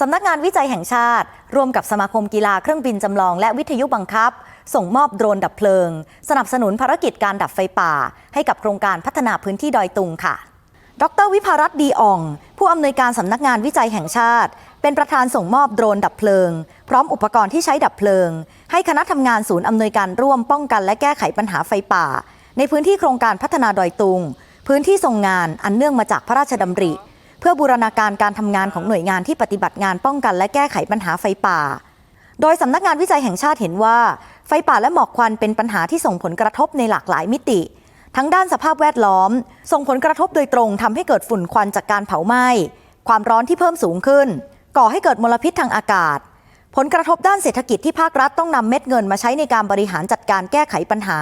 สำนักงานวิจัยแห่งชาติ ร่วมกับสมาคมกีฬาเครื่องบินจำลอง และวิทยุบังคับ ส่งมอบโดรนดับเพลิง สนับสนุนภารกิจการดับไฟป่า ให้กับโครงการพัฒนาพื้นที่ดอยตุงค่ะ ดรวิภารัตน์ดีอ่อง ผู้อำนวยการสำนักงานวิจัยแห่งชาติ เป็นประธานส่งมอบโดรนดับเพลิง พร้อมอุปกรณ์ที่ใช้ดับเพลิง ให้คณะทำงานศูนย์อำนวยการร่วมป้องกัน และแก้ไขปัญหาไฟป่า ในพื้นที่โครงการพัฒนาดอยตุง พื้นที่ทรงงานอันเนื่องมาจากพระราชดำริ เพื่อบูรณาการการทำงานของหน่วยงานที่ปฏิบัติงานป้องกันและแก้ไขปัญหาไฟป่า โดยสำนักงานวิจัยแห่งชาติเห็นว่า ไฟป่าและหมอกควันเป็นปัญหาที่ส่งผลกระทบในหลากหลายมิติ ทั้งด้านสภาพแวดล้อม ส่งผลกระทบโดยตรงทำให้เกิดฝุ่นควันจากการเผาไหม้ความร้อนที่เพิ่มสูงขึ้น ก่อให้เกิดมลพิษทางอากาศ ผลกระทบด้านเศรษฐกิจที่ภาครัฐต้องนำเม็ดเงินมาใช้ในการบริหารจัดการแก้ไขปัญหา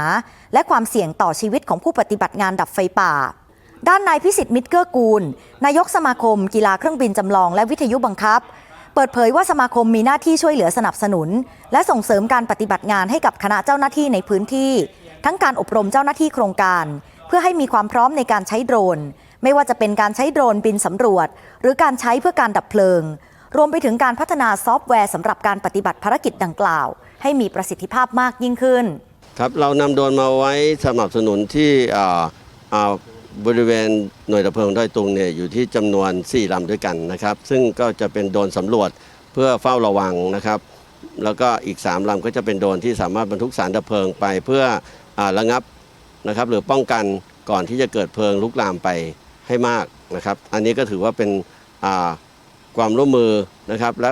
และความเสี่ยงต่อชีวิตของผู้ปฏิบัติงานดับไฟป่า ด้านนายพิสิทธิ์มิตรเกื้อกูล นายกสมาคม กีฬาเครื่องบินจำลองและวิทยุบังคับ เปิดเผยว่าสมาคมมีหน้าที่ช่วยเหลือสนับสนุน และส่งเสริมการปฏิบัติงานให้กับคณะเจ้าหน้าที่ในพื้นที่ ทั้งการอบรมเจ้าหน้าที่โครงการ เพื่อให้มีความพร้อมในการใช้โดรน ไม่ว่าจะเป็นการใช้โดรนบินสำรวจ หรือการใช้เพื่อการดับเพลิง รวมไปถึงการพัฒนาซอฟต์แวร์สำหรับการปฏิบัติภารกิจดังกล่าว ให้มีประสิทธิภาพมากยิ่งขึ้นครับเรานำโดรนมาไว้สนับสนุนที่ บริเวณหน่วยดับเพลิงดอยตุงเนี่ยอยู่ที่จำนวน 4ลำด้วยกันนะครับ ซึ่งก็จะเป็นโดนสำรวจเพื่อเฝ้าระวังนะครับ แล้วก็อีก 3ลำก็จะเป็นโดนที่สามารถบรรทุกสารดับเพลิงไปเพื่ออระงับนะครับหรือป้องกันก่อนที่จะเกิดเพลิงลุกลามไปให้มากนะครับ อันนี้ก็ถือว่าเป็นความร่วมมือนะครับ และ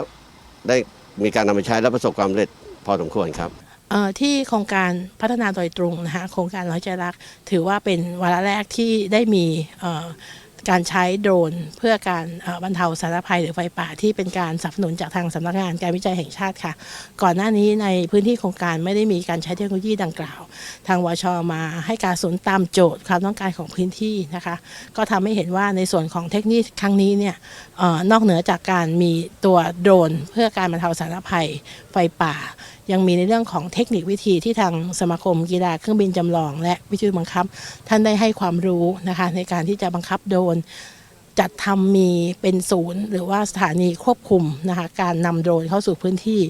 ได้มีการนำไปใช้และประสบความสำเร็จพอสมควรครับ ที่โครงการพัฒนาโดยตรงนะคะโครงการร้อยใจรัก ถือว่าเป็นวาระแรกที่ได้มีเการใช้โดรนเพื่อการบรรเทาสาธารณภัยหรือไฟป่าที่เป็นการสนับสนุนจากทางสำนักงานการวิจัยแห่งชาติค่ะ ก่อนหน้านี้ในพื้นที่โครงการไม่ได้มีการใช้เทคโนโลยีดังกล่าว ทางวชมาให้การสนตามโจทย์ความต้องการของพื้นที่นะคะ ก็ทำให้เห็นว่าในส่วนของเทคนิคครั้งนี้เนี่ยออนอกเหนือจากการมีตัวโดรน เพื่อการบรรเทาสาธารณภัยไฟป่ายังมีในเรื่องของเทคนิควิธีที่ทางสมาคมกีฬาเครื่องบินจำลอง และวิทยุบังคับ ท่านได้ให้ความรู้นะคะในการที่จะบังคับโดรน จัดทำมีเป็นศูนย์ หรือว่าสถานีควบคุมนะคะการนำโดรนเข้าสู่พื้นที่